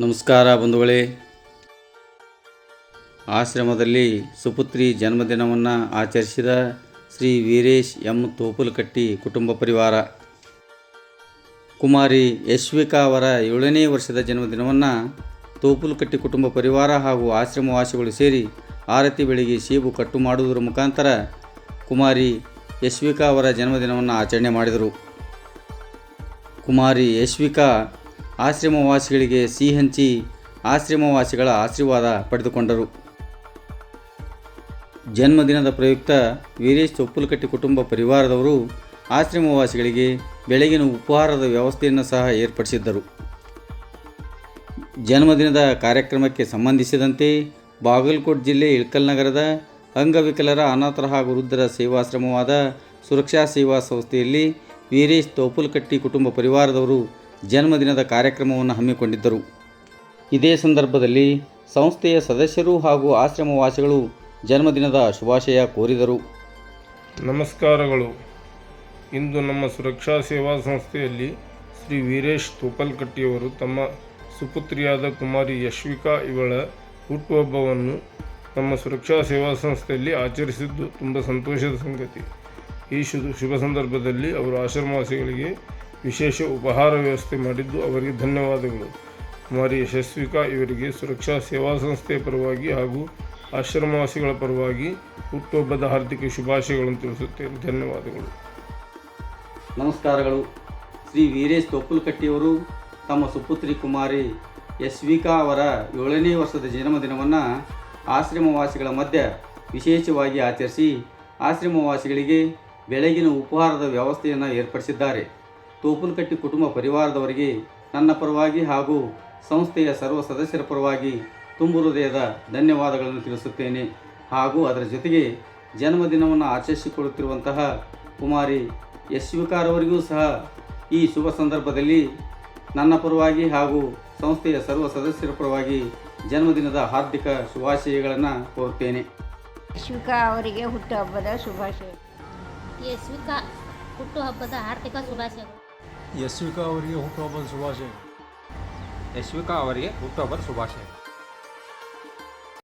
ನಮಸ್ಕಾರ ಬಂಧುಗಳೇ. ಆಶ್ರಮದಲ್ಲಿ ಸುಪುತ್ರಿ ಜನ್ಮದಿನವನ್ನು ಆಚರಿಸಿದ ಶ್ರೀ ವೀರೇಶ್ ಎಂ ತೋಪುಲಕಟ್ಟಿ ಕುಟುಂಬ ಪರಿವಾರ. ಕುಮಾರಿ ಯಶ್ವಿಕಾ ಅವರ ಏಳನೇ ವರ್ಷದ ಜನ್ಮದಿನವನ್ನು ತೋಪುಲಕಟ್ಟಿ ಕುಟುಂಬ ಪರಿವಾರ ಹಾಗೂ ಆಶ್ರಮವಾಸಿಗಳು ಸೇರಿ ಆರತಿ ಬೆಳಗ್ಗೆ ಸೇಬು ಕಟ್ಟು ಮಾಡುವುದರ ಮುಖಾಂತರ ಕುಮಾರಿ ಯಶ್ವಿಕಾ ಅವರ ಜನ್ಮದಿನವನ್ನು ಆಚರಣೆ ಮಾಡಿದರು. ಕುಮಾರಿ ಯಶ್ವಿಕಾ ಆಶ್ರಮವಾಸಿಗಳಿಗೆ ಸಿಹಿ ಹಂಚಿ ಆಶ್ರಮವಾಸಿಗಳ ಆಶೀರ್ವಾದ ಪಡೆದುಕೊಂಡರು. ಜನ್ಮದಿನದ ಪ್ರಯುಕ್ತ ವೀರೇಶ್ ತೋಪುಲ್ಕಟ್ಟಿ ಕುಟುಂಬ ಪರಿವಾರದವರು ಆಶ್ರಮವಾಸಿಗಳಿಗೆ ಬೆಳಗಿನ ಉಪಹಾರದ ವ್ಯವಸ್ಥೆಯನ್ನು ಸಹ ಏರ್ಪಡಿಸಿದ್ದರು. ಜನ್ಮದಿನದ ಕಾರ್ಯಕ್ರಮಕ್ಕೆ ಸಂಬಂಧಿಸಿದಂತೆ ಬಾಗಲಕೋಟೆ ಜಿಲ್ಲೆ ಇಳ್ಕಲ್ ನಗರದ ಅಂಗವಿಕಲರ ಅನಾಥರ ಹಾಗೂ ವೃದ್ಧರ ಸೇವಾಶ್ರಮವಾದ ಸುರಕ್ಷಾ ಸೇವಾ ಸಂಸ್ಥೆಯಲ್ಲಿ ವೀರೇಶ್ ತೋಪುಲ್ಕಟ್ಟಿ ಕುಟುಂಬ ಪರಿವಾರದವರು ಜನ್ಮದಿನದ ಕಾರ್ಯಕ್ರಮವನ್ನು ಹಮ್ಮಿಕೊಂಡಿದ್ದರು. ಇದೇ ಸಂದರ್ಭದಲ್ಲಿ ಸಂಸ್ಥೆಯ ಸದಸ್ಯರು ಹಾಗೂ ಆಶ್ರಮವಾಸಿಗಳು ಜನ್ಮದಿನದ ಶುಭಾಶಯ ಕೋರಿದರು. ನಮಸ್ಕಾರಗಳು. ಇಂದು ನಮ್ಮ ಸುರಕ್ಷಾ ಸೇವಾ ಸಂಸ್ಥೆಯಲ್ಲಿ ಶ್ರೀ ವೀರೇಶ್ ತೂಪಲ್ಕಟ್ಟಿಯವರು ತಮ್ಮ ಸುಪುತ್ರಿಯಾದ ಕುಮಾರಿ ಯಶ್ವಿಕಾ ಇವಳ ಹುಟ್ಟುಹಬ್ಬವನ್ನು ನಮ್ಮ ಸುರಕ್ಷಾ ಸೇವಾ ಸಂಸ್ಥೆಯಲ್ಲಿ ಆಚರಿಸಿದ್ದು ತುಂಬ ಸಂತೋಷದ ಸಂಗತಿ. ಈ ಶುಭ ಸಂದರ್ಭದಲ್ಲಿ ಅವರು ಆಶ್ರಮವಾಸಿಗಳಿಗೆ ವಿಶೇಷ ಉಪಹಾರ ವ್ಯವಸ್ಥೆ ಮಾಡಿದ್ದು ಅವರಿಗೆ ಧನ್ಯವಾದಗಳು. ಕುಮಾರಿ ಯಶಸ್ವಿಕಾ ಇವರಿಗೆ ಸುರಕ್ಷಾ ಸೇವಾ ಸಂಸ್ಥೆಯ ಪರವಾಗಿ ಹಾಗೂ ಆಶ್ರಮವಾಸಿಗಳ ಪರವಾಗಿ ಹುಟ್ಟುಹಬ್ಬದ ಹಾರ್ದಿಕ ಶುಭಾಶಯಗಳನ್ನು ತಿಳಿಸುತ್ತೇನೆ. ಧನ್ಯವಾದಗಳು. ನಮಸ್ಕಾರಗಳು. ಶ್ರೀ ವೀರೇಶ್ ತೊಪ್ಪಲ್ಕಟ್ಟಿಯವರು ತಮ್ಮ ಸುಪುತ್ರಿ ಕುಮಾರಿ ಯಶ್ವಿಕಾ ಅವರ ಏಳನೇ ವರ್ಷದ ಜನ್ಮದಿನವನ್ನು ಆಶ್ರಮವಾಸಿಗಳ ಮಧ್ಯೆ ವಿಶೇಷವಾಗಿ ಆಚರಿಸಿ ಆಶ್ರಮವಾಸಿಗಳಿಗೆ ಬೆಳಗಿನ ಉಪಹಾರದ ವ್ಯವಸ್ಥೆಯನ್ನು ಏರ್ಪಡಿಸಿದ್ದಾರೆ. ತೋಪುಲಕಟ್ಟಿ ಕುಟುಂಬ ಪರಿವಾರದವರಿಗೆ ನನ್ನ ಪರವಾಗಿ ಹಾಗೂ ಸಂಸ್ಥೆಯ ಸರ್ವ ಸದಸ್ಯರ ಪರವಾಗಿ ತುಂಬು ಹೃದಯದ ಧನ್ಯವಾದಗಳನ್ನು ತಿಳಿಸುತ್ತೇನೆ. ಹಾಗೂ ಅದರ ಜೊತೆಗೆ ಜನ್ಮದಿನವನ್ನು ಆಚರಿಸಿಕೊಳ್ಳುತ್ತಿರುವಂತಹ ಕುಮಾರಿ ಯಶ್ವಿಕಾರವರಿಗೂ ಸಹ ಈ ಶುಭ ಸಂದರ್ಭದಲ್ಲಿ ನನ್ನ ಪರವಾಗಿ ಹಾಗೂ ಸಂಸ್ಥೆಯ ಸರ್ವ ಸದಸ್ಯರ ಪರವಾಗಿ ಜನ್ಮದಿನದ ಹಾರ್ದಿಕ ಶುಭಾಶಯಗಳನ್ನು ಕೋರುತ್ತೇನೆ. ಯಶ್ವಿಕಾ ಅವರಿಗೆ ಹುಟ್ಟುಹಬ್ಬದ ಶುಭಾಶಯ. ಯಶ್ವಿಕಾ ಹುಟ್ಟುಹಬ್ಬದ ಆರ್ಥಿಕ ಶುಭಾಶಯಗಳು. ಯಶ್ವಿಕಾ ಅವರಿಗೆ ಹುಟ್ಟುಹಬ್ಬದ ಶುಭಾಶಯ ಯಶ್ವಿಕಾ ಅವರಿಗೆ ಹುಟ್ಟುಹಬ್ಬದ ಶುಭಾಶಯ